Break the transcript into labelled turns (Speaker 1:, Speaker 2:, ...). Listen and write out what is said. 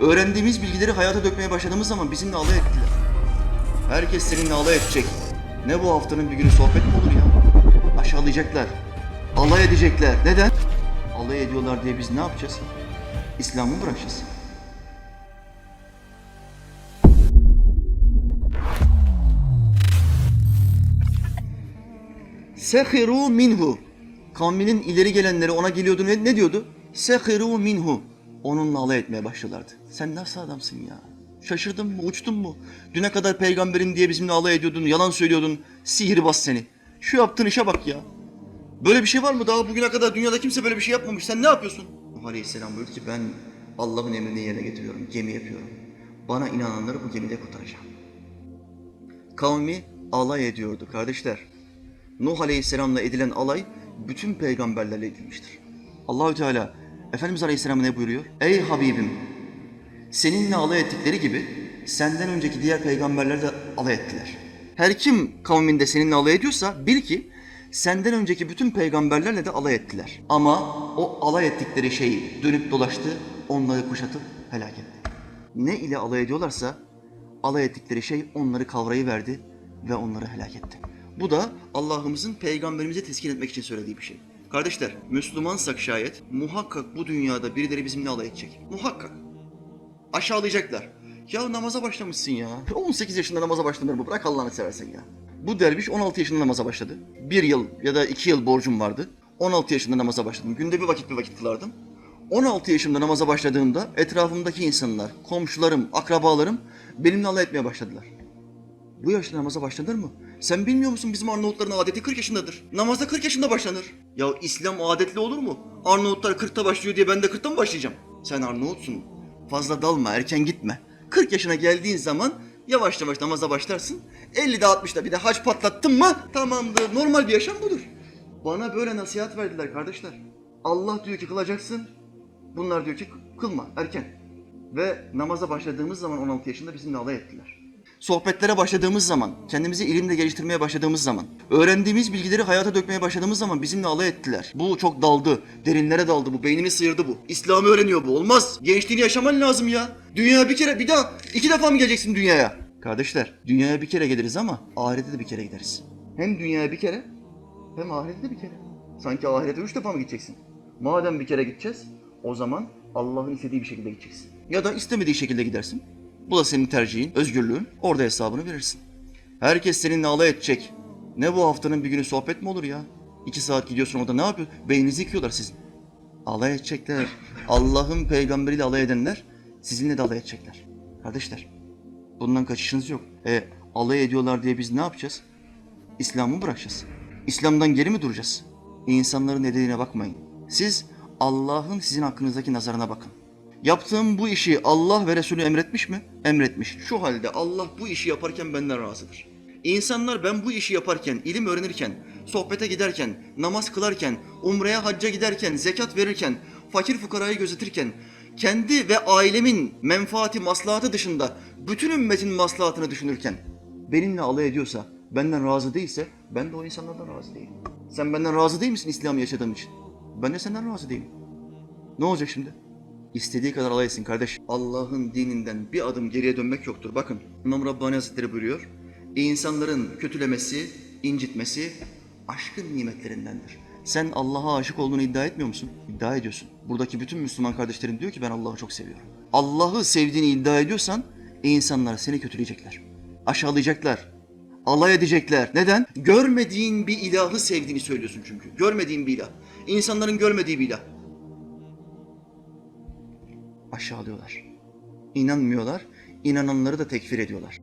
Speaker 1: Öğrendiğimiz bilgileri hayata dökmeye başladığımız zaman bizimle alay ettiler. Herkes seninle alay edecek. Ne bu haftanın bir günü sohbet mi olur ya? Aşağılayacaklar. Alay edecekler. Neden? Alay ediyorlar diye biz ne yapacağız? İslam'ı mı bırakacağız? Sehiru minhu. Kavminin ileri gelenleri ona geliyordu ne, ne diyordu? Sehiru minhu. Onunla alay etmeye başladılardı. Sen nasıl adamsın ya? Şaşırdın mı? Uçtun mu? Düne kadar peygamberin diye bizimle alay ediyordun, yalan söylüyordun. Sihirbaz seni. Şu yaptığın işe bak ya. Böyle bir şey var mı? Daha bugüne kadar dünyada kimse böyle bir şey yapmamış. Sen ne yapıyorsun? Nuh Aleyhisselam buyurdu ki ben Allah'ın emrini yerine getiriyorum. Gemi yapıyorum. Bana inananları bu gemide kurtaracağım. Kavmi alay ediyordu kardeşler. Nuh Aleyhisselam'la edilen alay bütün peygamberlerle edilmiştir. Allahü Teala Efendimiz Aleyhisselam ne buyuruyor? Ey Habibim seninle alay ettikleri gibi senden önceki diğer peygamberler de alay ettiler. Her kim kavminde seninle alay ediyorsa bil ki senden önceki bütün peygamberlerle de alay ettiler. Ama o alay ettikleri şeyi dönüp dolaştı, onları kuşatıp helak etti. Ne ile alay ediyorlarsa alay ettikleri şey onları kavrayıverdi ve onları helak etti. Bu da Allah'ımızın peygamberimize teskin etmek için söylediği bir şey. Kardeşler, Müslümansak şayet muhakkak bu dünyada birileri bizimle alay edecek. Muhakkak. Aşağılayacaklar. Ya namaza başlamışsın ya. 18 yaşında namaza başlanır mı? Bırak Allah'ını seversen ya. Bu derviş 16 yaşında namaza başladı. Bir yıl ya da iki yıl borcum vardı. 16 yaşında namaza başladım. Günde bir vakit bir vakit kılardım. 16 yaşımda namaza başladığımda etrafımdaki insanlar, komşularım, akrabalarım benimle alay etmeye başladılar. Bu yaşta namaza başlanır mı? Sen bilmiyor musun bizim Arnavutların adeti 40 yaşındadır. Namaza 40 yaşında başlanır. Ya İslam adetli olur mu? Arnavutlar 40'ta başlıyor diye ben de 40'ta mı başlayacağım? Sen Arnavutsun. Fazla dalma, erken gitme. 40 yaşına geldiğin zaman yavaş yavaş namaza başlarsın. 50'de 60'da bir de haç patlattın mı tamamdır. Normal bir yaşam budur. Bana böyle nasihat verdiler kardeşler. Allah diyor ki kılacaksın. Bunlar diyor ki kılma erken. Ve namaza başladığımız zaman 16 yaşında bizimle alay ettiler. Sohbetlere başladığımız zaman, kendimizi ilimle geliştirmeye başladığımız zaman, öğrendiğimiz bilgileri hayata dökmeye başladığımız zaman bizimle alay ettiler. Bu çok daldı, derinlere daldı bu, beynimi sıyırdı bu. İslam'ı öğreniyor bu, olmaz. Gençliğini yaşaman lazım ya. Dünyaya bir kere, bir daha, iki defa mı geleceksin dünyaya? Kardeşler, dünyaya bir kere geliriz ama ahirete de bir kere gideriz. Hem dünyaya bir kere, hem ahirete de bir kere. Sanki ahirete üç defa mı gideceksin? Madem bir kere gideceğiz, o zaman Allah'ın istediği bir şekilde gideceksin. Ya da istemediği şekilde gidersin. Bu da senin tercihin, özgürlüğün. Orada hesabını verirsin. Herkes seninle alay edecek. Ne bu haftanın bir günü sohbet mi olur ya? İki saat gidiyorsun orada ne yapıyor? Beyninizi yıkıyorlar sizin. Alay edecekler. Allah'ın peygamberiyle alay edenler sizinle de alay edecekler. Kardeşler, bundan kaçışınız yok. E, alay ediyorlar diye biz ne yapacağız? İslam'ı mı bırakacağız? İslam'dan geri mi duracağız? İnsanların ne dediğine bakmayın. Siz Allah'ın sizin hakkınızdaki nazarına bakın. Yaptığım bu işi Allah ve Resulü emretmiş mi? Emretmiş. Şu halde Allah bu işi yaparken benden razıdır. İnsanlar ben bu işi yaparken, ilim öğrenirken, sohbete giderken, namaz kılarken, umreye hacca giderken, zekat verirken, fakir fukarayı gözetirken, kendi ve ailemin menfaati, maslahatı dışında bütün ümmetin maslahatını düşünürken benimle alay ediyorsa, benden razı değilse ben de o insanlardan razı değilim. Sen benden razı değil misin İslam'ı yaşadığım için? Ben de senden razı değilim. Ne olacak şimdi? İstediği kadar alay kardeş. Allah'ın dininden bir adım geriye dönmek yoktur. Bakın İmam Rabbani Hazretleri buyuruyor. İnsanların kötülemesi, incitmesi aşkın nimetlerindendir. Sen Allah'a aşık olduğunu iddia etmiyor musun? İddia ediyorsun. Buradaki bütün Müslüman kardeşlerim diyor ki ben Allah'ı çok seviyorum. Allah'ı sevdiğini iddia ediyorsan insanlar seni kötüleyecekler. Aşağılayacaklar. Alay edecekler. Neden? Görmediğin bir ilahı sevdiğini söylüyorsun çünkü. Görmediğin bir ilah. İnsanların görmediği bir ilah aşağılıyorlar. İnanmıyorlar, inananları da tekfir ediyorlar.